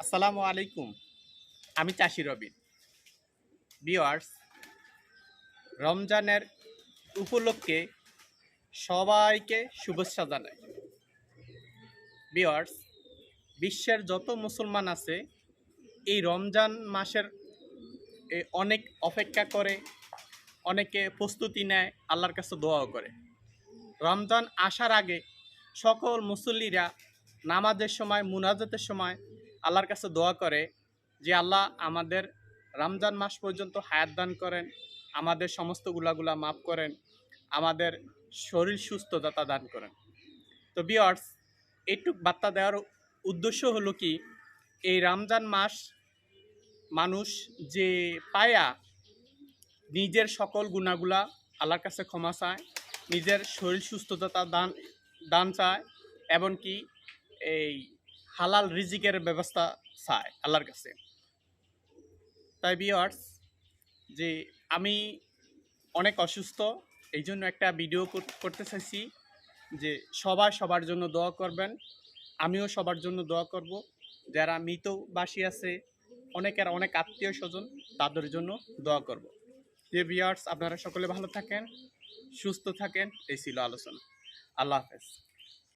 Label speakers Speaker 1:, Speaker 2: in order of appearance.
Speaker 1: আসসালামু আলাইকুম। আমি চাষি রবিন। বিওয়ার্স রমজানের উপলক্ষে সবাইকে শুভেচ্ছা জানাই। বিওয়ার্স বিশ্বের যত মুসলমান আছে, এই রমজান মাসের অনেক অপেক্ষা করে, অনেকে প্রস্তুতি নেয়, আল্লাহর কাছে দোয়াও করে। রমজান আসার আগে সকল মুসল্লিরা নামাজের সময়, মুনাজাতের সময় আল্লাহর কাছে দোয়া করে যে, আল্লাহ আমাদের রমজান মাস পর্যন্ত হায়াত দান করেন, আমাদের সমস্ত গুলাগুলা মাফ করেন, আমাদের শরীর সুস্থতা দান করেন। তো বিয়ার্স এইটুক বার্তা দেওয়ার উদ্দেশ্য হলো কি, এই রমজান মাস মানুষ যে পায়া নিজের সকল গুণাগুলা আল্লাহর কাছে ক্ষমা চায়, নিজের শরীর সুস্থতা দান দান চায়, এমনকি এই হালাল রিজিকের ব্যবস্থা চায় আল্লাহর কাছে। তাই বিয়ার্স যে আমি অনেক অসুস্থ এই জন্য একটা ভিডিও কর- করতে চাইছি যে সবাই সবার জন্য দোয়া করবেন। আমিও সবার জন্য দোয়া করব। যারা মৃতবাসী আছে, অনেকের অনেক আত্মীয় স্বজন তাদের জন্য দোয়া করব। যে বিয়ার্স আপনারা সকলে ভালো থাকেন, সুস্থ থাকেন, এই ছিল আলোচনা। আল্লাহ হাফেজ।